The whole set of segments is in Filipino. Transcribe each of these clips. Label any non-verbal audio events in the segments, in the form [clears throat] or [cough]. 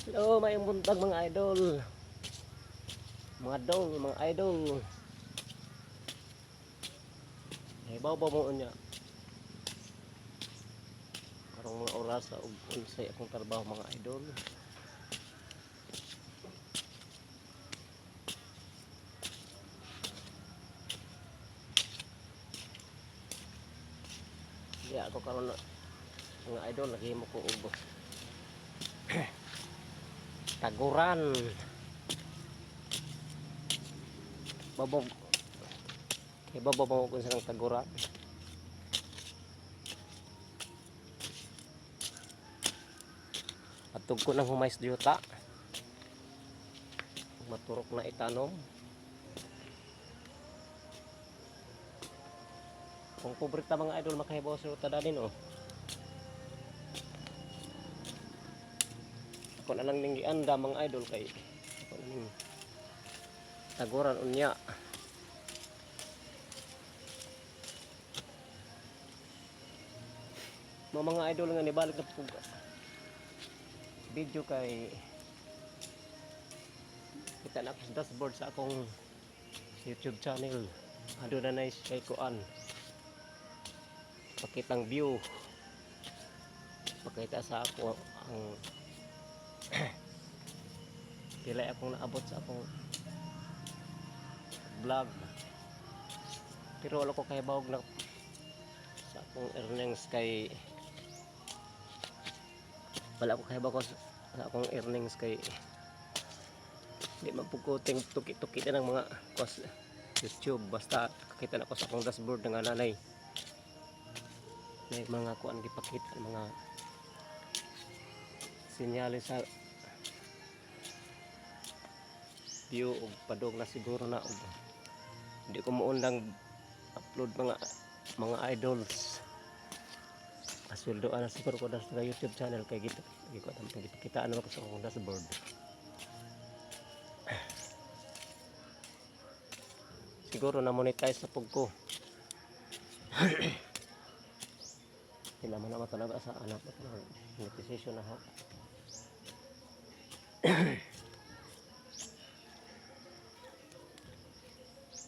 Hello, may buntag mga idol. Mga dong, mga idol. Ibaw ba mo niya? Karong mga oras sa unsay akong trabaho mga idol. Ya ako karon mga idol naghimo ko og taguran. Babog babog mo kung saan taguran atog ko ng humays diyuta maturok na itanom kung kubrita mga idol makahibaw sa ruta dalin oh ako na lang ning gianda mga idol kay na ning taguran unya. Mga mga idol nga nibalik na pug video kay kita na sa dashboard sa akong youtube channel. Ado na na kay kuan. Pakitang view. Pakita sa ako ang [clears throat] pila akong naabot sa akong vlog. Pero wala ko kay bawog na sa akong earnings kay wala ko kay bawog sa sa akong earnings kay hindi mapukuting tuki-tuki na ng mga kos YouTube. Basta kakita na ko sa akong dashboard ng nanay. May mga kuan gipakita mga sinyalis sa view og padog na siguro na og hindi ko muundang upload mga mga idols. Asweldo ana siguro ko das sa YouTube channel kay gito gi ko tam kita ano ko sa akong dashboard. Siguro na monetize sa pug ko. [coughs] Sila man naman talaga sa anak. Monetization na ho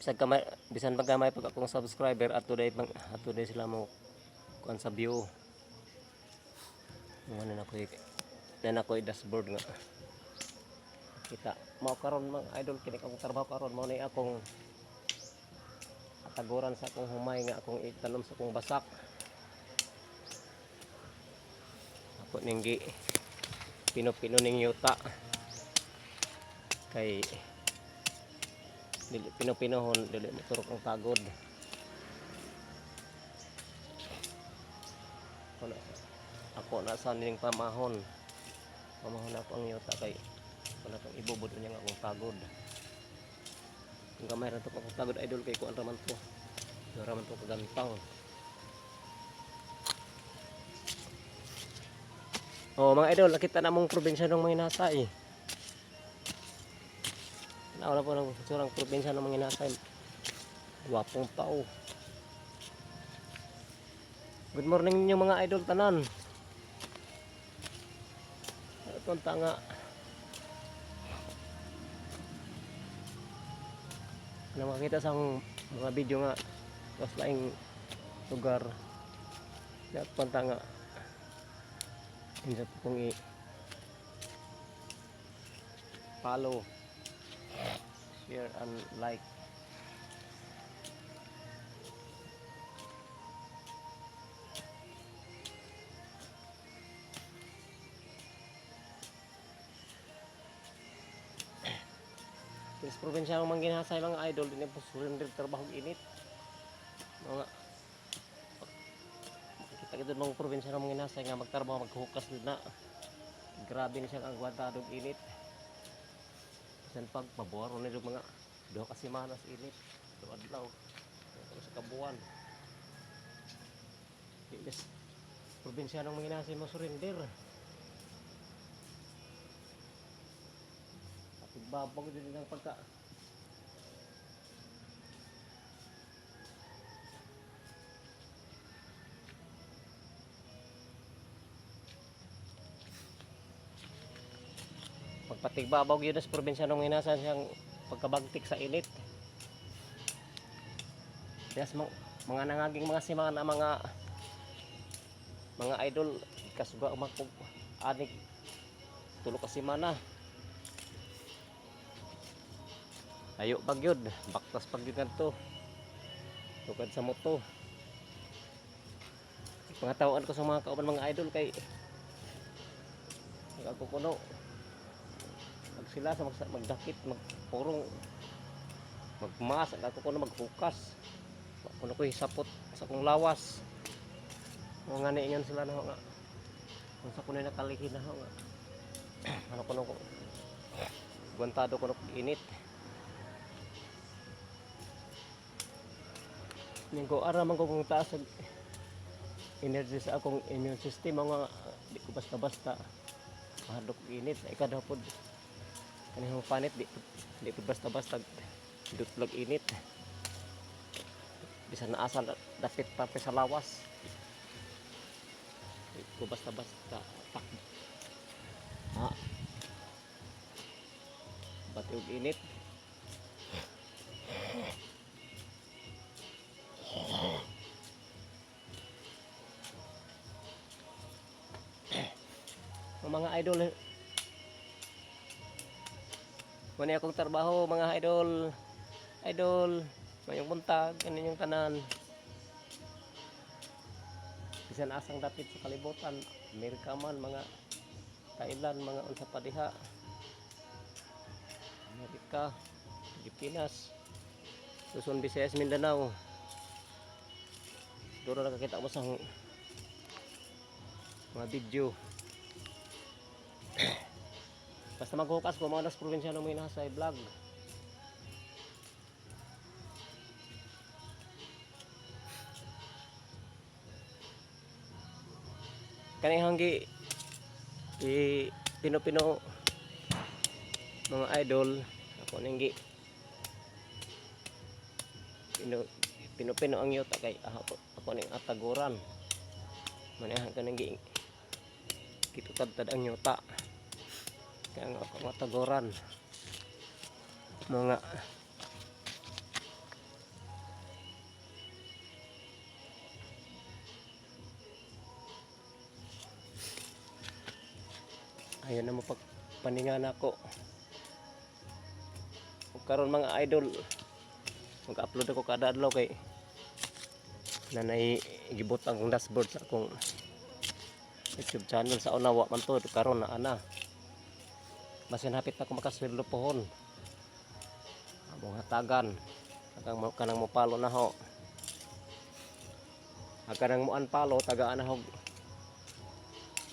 bisan kamay bisan pag kamay pag akong subscriber at today pang at today sila mo kuan sa view. Mo na ako na ako dashboard nga. Kita. Mao karon mga idol kini akong trabaho karon. Mao ni akong ataguran sa akong humay nga akong itanom sa akong basak. Ako ninggi pino-pino ning yuta. Kay dili pino-pinohon dili maturok ang pagod. Ako na ako na sa ning pamahon. Pamahon ako ang yuta kay na itong ibubod niya nga akong pagod. Kung gamay ra to akong pagod idol kay kuan raman to. Raman to kagantang Oh, mga idol, nakita na mong probinsya ng mga inasay. Nawala po ng surang probinsya ng mga inasay. Gwapong tao. Good morning ninyo mga idol tanan. Ito nga. Na makita sa mga video nga tapos laing lugar. At punta po kong i follow share and like. Sa probinsya ng mga ginasay mga idol. Din po surrender trabaho init. Mga kita mga probinsya ng mga inasay nga magtrabaho maghukas na. Grabe na siyang agwantadong init. Bisan pag pabuwaro na yung mga doha ka semanas init. Do adlaw. Tapos sa kabuan. Yes. probinsya ng mga inasay mo surrender. At babag din ng pagka Patigbabaw yun sa probinsya nung inasan siyang pagkabagtik sa init. Yes, mga, mga nangaging mga simana na mga mga idol kasuga umakog anik tulo ka simana. Ayo pagyod, baktas pagyod kanto. Tukad sa moto. Mga tawaan ko sa mga kauban mga idol kay ako kuno mag sila sa mag, magdakit magpurong magmas ako kuno maghukas. Kuno ko hisapot sa kong lawas. Mga nga niingan sila na nga. Kung sa nakalihin na ho nga. [clears throat] Ano kuno ko? Guantado kog init. Ning ko ara man ko kung taas energy sa akong immune system mga di ko basta basta mahadok init. Ay kada pod kanihang panit di di pod basta basta dutlag init. Bisan na asa dapit pa pa sa lawas. Di ko basta basta tak ha? Bati og init. Mga idol Muna akong trabaho mga idol. Idol Mayong buntag Ano yung tanan. Bisan asang dapit sa kalibutan. Amerika man mga Thailand mga unsa pa diha. Amerika Pilipinas Luzon, Visayas, Mindanao. Siguro nakakita mo sa mga video Basta maghukas ko mga nas probinsya na may nasa vlog. Kanihang gi i pino-pino mga idol. Ako nang gi pino pino-pino ang yuta kay ako, ako ning ataguran. Manahan ka nang gi kitutad-tad ang yuta ako matagoran mga ayun na mo pagpaningan ako. Ug karon mga idol. Mag-upload ako kada adlaw kay nanay gibot ang dashboard sa akong YouTube channel. Sa unawa man to karon na ana Masin hapit na ko makasweldo pohon. Among hatagan. Agang mo kanang mo palo na ho. Aga nang mo palo tagaan na hog.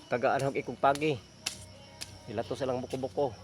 Tagaan hog ikog pagi. Ila to silang buko-buko.